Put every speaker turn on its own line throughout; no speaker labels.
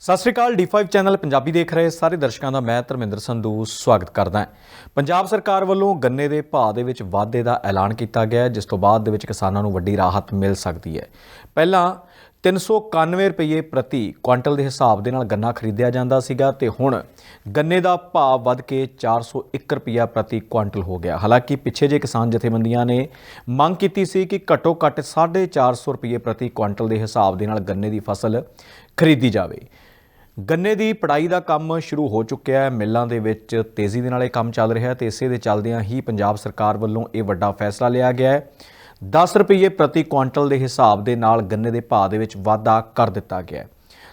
ਸਤਿ ਸ਼੍ਰੀ ਅਕਾਲ D5 channel Punjabi ਦੇਖ ਰਹੇ ਸਾਰੇ ਦਰਸ਼ਕਾਂ ਦਾ ਮੈਂ ਧਰਮਿੰਦਰ ਸੰਧੂ ਸਵਾਗਤ ਕਰਦਾ ਹਾਂ। ਪੰਜਾਬ ਸਰਕਾਰ ਵੱਲੋਂ ਗੰਨੇ ਦੇ ਭਾਅ ਦੇ ਵਿੱਚ ਵਾਧੇ ਦਾ ਐਲਾਨ ਕੀਤਾ ਗਿਆ ਹੈ, ਜਿਸ ਤੋਂ ਬਾਅਦ ਦੇ ਵਿੱਚ ਕਿਸਾਨਾਂ ਨੂੰ ਵੱਡੀ ਰਾਹਤ ਮਿਲ ਸਕਦੀ ਹੈ। ਪਹਿਲਾਂ 391 ਰੁਪਏ ਪ੍ਰਤੀ ਕੁਇੰਟਲ ਦੇ ਹਿਸਾਬ ਦੇ ਨਾਲ ਗੰਨਾ ਖਰੀਦਿਆ ਜਾਂਦਾ ਸੀਗਾ ਤੇ ਹੁਣ ਗੰਨੇ ਦਾ ਭਾਅ ਵੱਧ ਕੇ 401 ਰੁਪਿਆ ਪ੍ਰਤੀ ਕੁਇੰਟਲ ਹੋ ਗਿਆ। ਹਾਲਾਂਕਿ ਪਿੱਛੇ ਜੇ ਕਿਸਾਨ ਜਥੇਬੰਦੀਆਂ ਨੇ ਮੰਗ ਕੀਤੀ ਸੀ ਕਿ ਘੱਟੋ ਘੱਟ 450 ਰੁਪਏ ਪ੍ਰਤੀ ਕੁਇੰਟਲ ਦੇ ਹਿਸਾਬ ਦੇ ਨਾਲ ਗੰਨੇ ਦੀ ਫਸਲ ਖਰੀਦੀ ਜਾਵੇ। ਗੰਨੇ ਦੀ ਪੜਾਈ ਦਾ ਕੰਮ ਸ਼ੁਰੂ ਹੋ ਚੁੱਕਿਆ ਹੈ। ਮਿੱਲਾਂ ਦੇ ਵਿੱਚ ਤੇਜ਼ੀ ਦੇ ਨਾਲ ਇਹ ਕੰਮ ਚੱਲ ਰਿਹਾ ਹੈ ਤੇ ਇਸੇ ਦੇ ਚੱਲਦਿਆਂ ਹੀ ਪੰਜਾਬ ਸਰਕਾਰ ਵੱਲੋਂ ਇਹ ਵੱਡਾ ਫੈਸਲਾ ਲਿਆ ਗਿਆ ਹੈ। 10 ਰੁਪਏ ਪ੍ਰਤੀ ਕੁਇੰਟਲ ਦੇ ਹਿਸਾਬ ਦੇ ਨਾਲ ਗੰਨੇ ਦੇ ਭਾਅ ਦੇ ਵਿੱਚ ਵਾਧਾ ਕਰ ਦਿੱਤਾ ਗਿਆ ਹੈ।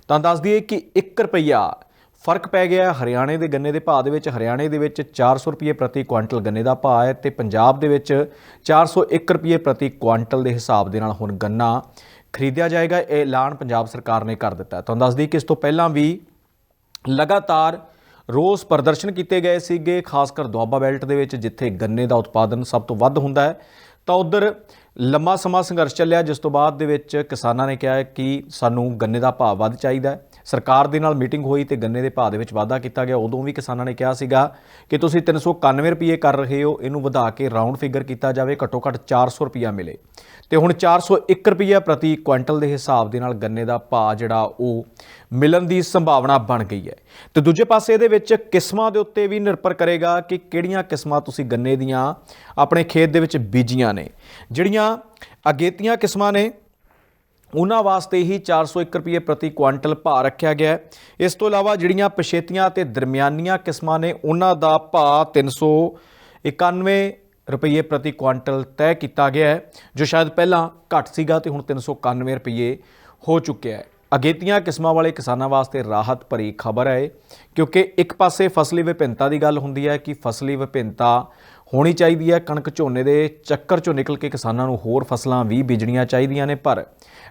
ਤਾਂ ਦੱਸ ਦਈਏ ਕਿ 1 ਰੁਪਿਆ ਫ਼ਰਕ ਪੈ ਗਿਆ ਹਰਿਆਣੇ ਦੇ ਗੰਨੇ ਦੇ ਭਾਅ ਦੇ ਵਿੱਚ, ਹਰਿਆਣੇ ਦੇ ਵਿੱਚ 400 ਰੁਪਏ ਪ੍ਰਤੀ ਕੁਇੰਟਲ ਗੰਨੇ ਦਾ ਭਾਅ ਹੈ ਤੇ ਪੰਜਾਬ ਦੇ ਵਿੱਚ 401 ਰੁਪਏ ਪ੍ਰਤੀ ਕੁਇੰਟਲ ਦੇ ਹਿਸਾਬ ਦੇ ਨਾਲ ਹੁਣ ਗੰਨਾ ਖਰੀਦਿਆ ਜਾਏਗਾ। ਇਹ ਐਲਾਨ ਪੰਜਾਬ ਸਰਕਾਰ ਨੇ ਕਰ ਦਿੱਤਾ ਤੁਹਾਨੂੰ ਦੱਸ ਦਈਏ ਕਿ ਇਸ ਤੋਂ ਪਹਿਲਾਂ ਵੀ ਲਗਾਤਾਰ ਰੋਸ ਪ੍ਰਦਰਸ਼ਨ ਕੀਤੇ ਗਏ ਸੀਗੇ ਖਾਸ ਕਰ ਦੁਆਬਾ ਬੈਲਟ ਦੇ ਵਿੱਚ, ਜਿੱਥੇ ਗੰਨੇ ਦਾ ਉਤਪਾਦਨ ਸਭ ਤੋਂ ਵੱਧ ਹੁੰਦਾ ਹੈ। ਤਾਂ ਉਧਰ ਲੰਮਾ ਸਮਾਂ ਸੰਘਰਸ਼ ਚੱਲਿਆ, ਜਿਸ ਤੋਂ ਬਾਅਦ ਦੇ ਵਿੱਚ ਕਿਸਾਨਾਂ ਨੇ ਕਿਹਾ ਕਿ ਸਾਨੂੰ ਗੰਨੇ ਦਾ ਭਾਅ ਵੱਧ ਚਾਹੀਦਾ ਹੈ। ਸਰਕਾਰ ਦੇ ਨਾਲ ਮੀਟਿੰਗ ਹੋਈ ਤੇ ਗੰਨੇ ਦੇ ਭਾਅ ਦੇ ਵਿੱਚ ਵਾਧਾ ਕੀਤਾ ਗਿਆ, ਉਦੋਂ ਵੀ ਕਿਸਾਨਾਂ ਨੇ ਕਿਹਾ ਸੀਗਾ ਕਿ ਤੁਸੀਂ 391 ਰੁਪਏ ਕਰ ਰਹੇ ਹੋ, ਇਹਨੂੰ ਵਧਾ ਕੇ ਰਾਉਂਡ ਫਿਗਰ ਕੀਤਾ ਜਾਵੇ, ਘੱਟੋ ਘੱਟ 400 ਰੁਪਿਆ ਮਿਲੇ। ਤੇ ਹੁਣ 401 ਰੁਪਿਆ ਪ੍ਰਤੀ ਕੁਇੰਟਲ ਦੇ ਹਿਸਾਬ ਦੇ ਨਾਲ ਗੰਨੇ ਦਾ ਭਾਅ ਜਿਹੜਾ ਉਹ ਮਿਲਣ ਦੀ ਸੰਭਾਵਨਾ ਬਣ ਗਈ ਹੈ। ਤੇ ਦੂਜੇ ਪਾਸੇ ਇਹਦੇ ਵਿੱਚ ਕਿਸਮਾਂ ਦੇ ਉੱਤੇ ਵੀ ਨਿਰਭਰ ਕਰੇਗਾ ਕਿ ਕਿਹੜੀਆਂ ਕਿਸਮਾਂ ਤੁਸੀਂ ਗੰਨੇ ਦੀਆਂ ਆਪਣੇ ਖੇਤ ਦੇ ਵਿੱਚ ਬੀਜੀਆਂ ਨੇ। ਜਿਹੜੀਆਂ ਅਗੇਤੀਆਂ ਕਿਸਮਾਂ ਨੇ ਉਹਨਾਂ ਵਾਸਤੇ ਹੀ 401 ਰੁਪਏ ਪ੍ਰਤੀ ਕੁਆਂਟਲ ਭਾਅ ਰੱਖਿਆ ਗਿਆ ਹੈ। ਇਸ ਤੋਂ ਇਲਾਵਾ ਜਿਹੜੀਆਂ ਪਛੇਤੀਆਂ ਤੇ ਦਰਮਿਆਨੀਆਂ ਕਿਸਮਾਂ ਨੇ, ਉਹਨਾਂ ਦਾ ਭਾਅ 391 ਰੁਪਏ ਪ੍ਰਤੀ ਕੁਆਂਟਲ ਤੈਅ ਕੀਤਾ ਗਿਆ ਹੈ, ਜੋ ਸ਼ਾਇਦ ਪਹਿਲਾਂ ਘੱਟ ਸੀਗਾ ਤੇ ਹੁਣ 391 ਰੁਪਏ ਹੋ ਚੁੱਕਿਆ ਹੈ। ਅਗੇਤੀਆਂ ਕਿਸਮਾਂ ਵਾਲੇ ਕਿਸਾਨਾਂ ਵਾਸਤੇ ਰਾਹਤ ਭਰੀ ਖਬਰ ਹੈ, ਕਿਉਂਕਿ ਇੱਕ ਪਾਸੇ ਫਸਲੀ ਵਿਭਿੰਨਤਾ ਦੀ ਗੱਲ ਹੁੰਦੀ ਹੈ ਕਿ ਫਸਲੀ ਵਿਭਿੰਨਤਾ ਹੋਣੀ ਚਾਹੀਦੀ ਹੈ, ਕਣਕ ਝੋਨੇ ਦੇ ਚੱਕਰ ਚੋਂ ਨਿਕਲ ਕੇ ਕਿਸਾਨਾਂ ਨੂੰ ਹੋਰ ਫਸਲਾਂ ਵੀ ਬੀਜਣੀਆਂ ਚਾਹੀਦੀਆਂ ਨੇ, ਪਰ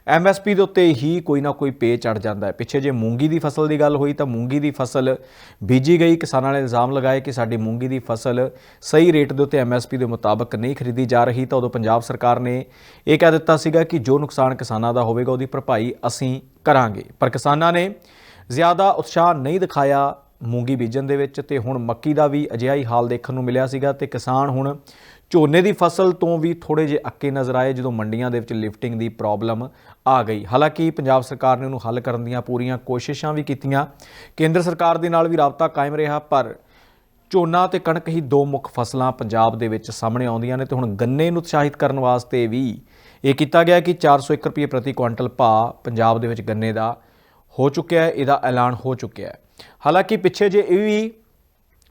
ਐਮਐਸਪੀ ਦੇ ਉੱਤੇ ਹੀ ਕੋਈ ਨਾ ਕੋਈ ਪੇ ਚੜ ਜਾਂਦਾ ਹੈ। ਪਿੱਛੇ ਜੇ ਮੂੰਗੀ ਦੀ ਫਸਲ ਦੀ ਗੱਲ ਹੋਈ ਤਾਂ ਮੂੰਗੀ ਦੀ ਫਸਲ ਬੀਜੀ ਗਈ। ਕਿਸਾਨਾਂ ਨੇ ਇਲਜ਼ਾਮ ਲਗਾਏ ਕਿ ਸਾਡੀ ਮੂੰਗੀ ਦੀ ਫਸਲ ਸਹੀ ਰੇਟ ਦੇ ਉੱਤੇ ਐਮਐਸਪੀ ਦੇ ਮੁਤਾਬਕ ਨਹੀਂ ਖਰੀਦੀ ਜਾ ਰਹੀ, ਤਾਂ ਉਦੋਂ ਪੰਜਾਬ ਸਰਕਾਰ ਨੇ ਇਹ ਕਹਿ ਦਿੱਤਾ ਸੀਗਾ ਕਿ ਜੋ ਨੁਕਸਾਨ ਕਿਸਾਨਾਂ ਦਾ ਹੋਵੇਗਾ, ਉਹਦੀ ਭਰਪਾਈ ਅਸੀਂ ਕਰਾਂਗੇ। ਪਰ ਕਿਸਾਨਾਂ ਨੇ ਜ਼ਿਆਦਾ ਉਤਸ਼ਾਹ ਨਹੀਂ ਦਿਖਾਇਆ ਮੂੰਗੀ ਬੀਜਣ ਦੇ ਵਿੱਚ ਤੇ ਹੁਣ ਮੱਕੀ ਦਾ ਵੀ ਅਜਿਹਾ ਹੀ ਹਾਲ ਦੇਖਣ ਨੂੰ ਮਿਲਿਆ ਸੀਗਾ ਤੇ ਕਿਸਾਨ ਹੁਣ ਝੋਨੇ ਦੀ ਫਸਲ ਤੋਂ ਵੀ ਥੋੜੇ ਜਿਹੇ ਅੱਕੇ ਨਜ਼ਰ ਆਏ ਜਦੋਂ ਮੰਡੀਆਂ ਦੇ ਵਿੱਚ ਲਿਫਟਿੰਗ ਦੀ ਪ੍ਰੋਬਲਮ ਆ ਗਈ। ਹਾਲਾਂਕਿ ਪੰਜਾਬ ਸਰਕਾਰ ਨੇ ਉਹਨੂੰ ਹੱਲ ਕਰਨ ਦੀਆਂ ਪੂਰੀਆਂ ਕੋਸ਼ਿਸ਼ਾਂ ਵੀ ਕੀਤੀਆਂ। ਕੇਂਦਰ ਸਰਕਾਰ ਦੇ ਨਾਲ ਵੀ ਰਾਬਤਾ ਕਾਇਮ ਰਿਹਾ, ਪਰ ਝੋਨਾ ਤੇ ਕਣਕ ਹੀ ਦੋ ਮੁੱਖ ਫਸਲਾਂ ਪੰਜਾਬ ਦੇ ਵਿੱਚ ਸਾਹਮਣੇ ਆਉਂਦੀਆਂ ਨੇ ਤੇ ਹੁਣ ਗੰਨੇ ਨੂੰ ਉਤਸ਼ਾਹਿਤ ਕਰਨ ਵਾਸਤੇ ਵੀ ਇਹ ਕੀਤਾ ਗਿਆ ਕਿ 401 ਰੁਪਏ ਪ੍ਰਤੀ ਕੁਇੰਟਲ ਭਾਅ ਪੰਜਾਬ ਦੇ ਵਿੱਚ ਗੰਨੇ ਦਾ ਹੋ ਚੁੱਕਿਆ ਹੈ, ਇਹਦਾ ਐਲਾਨ ਹੋ ਚੁੱਕਿਆ ਹੈ। ਹਾਲਾਂਕਿ ਪਿੱਛੇ ਜੇ ਇਹ ਵੀ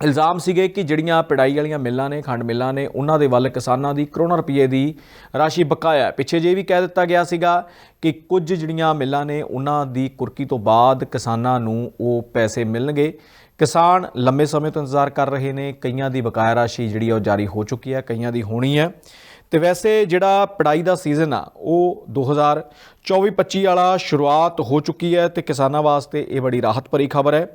ਇਲਜ਼ਾਮ ਸੀਗੇ ਕਿ ਜਿਹੜੀਆਂ ਪਿੜਾਈ ਵਾਲੀਆਂ ਮਿੱਲਾਂ ਨੇ, ਖੰਡ ਮਿੱਲਾਂ ਨੇ, ਉਹਨਾਂ ਦੇ ਵੱਲ ਕਿਸਾਨਾਂ ਦੀ ਕਰੋੜਾਂ ਰੁਪਏ ਦੀ ਰਾਸ਼ੀ ਬਕਾਇਆ ਪਿੱਛੇ ਜੇ ਇਹ ਵੀ ਕਹਿ ਦਿੱਤਾ ਗਿਆ ਸੀਗਾ ਕਿ ਕੁਝ ਜਿਹੜੀਆਂ ਮਿੱਲਾਂ ਨੇ, ਉਹਨਾਂ ਦੀ ਕੁਰਕੀ ਤੋਂ ਬਾਅਦ ਕਿਸਾਨਾਂ ਨੂੰ ਉਹ ਪੈਸੇ ਮਿਲਣਗੇ। ਕਿਸਾਨ ਲੰਮੇ ਸਮੇਂ ਤੋਂ ਇੰਤਜ਼ਾਰ ਕਰ ਰਹੇ ਨੇ, ਕਈਆਂ ਦੀ ਬਕਾਇਆ ਰਾਸ਼ੀ ਜਿਹੜੀ ਉਹ ਜਾਰੀ ਹੋ ਚੁੱਕੀ ਹੈ, ਕਈਆਂ ਦੀ ਹੋਣੀ ਹੈ। ਤੇ ਵੈਸੇ ਜਿਹੜਾ ਪੜਾਈ ਦਾ ਸੀਜ਼ਨ ਆ ਉਹ 2024-25 ਵਾਲਾ ਸ਼ੁਰੂਆਤ ਹੋ ਚੁੱਕੀ ਹੈ ਤੇ ਕਿਸਾਨਾਂ ਵਾਸਤੇ ਇਹ ਬੜੀ ਰਾਹਤ ਭਰੀ ਖਬਰ ਹੈ।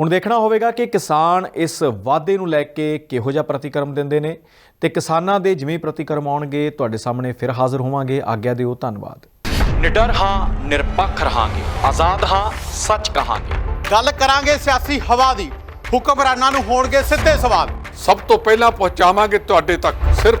ਹੁਣ ਦੇਖਣਾ ਹੋਵੇਗਾ ਕਿ ਕਿਸਾਨ ਇਸ ਵਾਅਦੇ ਨੂੰ ਲੈ ਕੇ ਕਿਹੋ ਜਿਹਾ ਪ੍ਰਤੀਕਰਮ ਦਿੰਦੇ ਨੇ ਤੇ ਕਿਸਾਨਾਂ ਦੇ ਜਿਵੇਂ ਪ੍ਰਤੀਕਰਮ ਆਉਣਗੇ ਤੁਹਾਡੇ ਸਾਹਮਣੇ ਫਿਰ ਹਾਜ਼ਰ ਹੋਵਾਂਗੇ। ਆਗਿਆ ਦਿਓ ਧੰਨਵਾਦ।
ਨਿਡਰ ਹਾਂ ਨਿਰਪੱਖ ਰਹਾਂਗੇ। ਆਜ਼ਾਦ ਹਾਂ ਸੱਚ ਕਹਾਂਗੇ।
ਗੱਲ ਕਰਾਂਗੇ ਸਿਆਸੀ ਹਵਾ ਦੀ। ਹੁਕਮਰਾਨਾਂ ਨੂੰ ਹੋਣਗੇ ਸਿੱਧੇ ਸਵਾਲ।
ਸਭ ਤੋਂ ਪਹਿਲਾਂ ਪਹੁੰਚਾਵਾਂਗੇ ਤੁਹਾਡੇ ਤੱਕ ਸਿਰਫ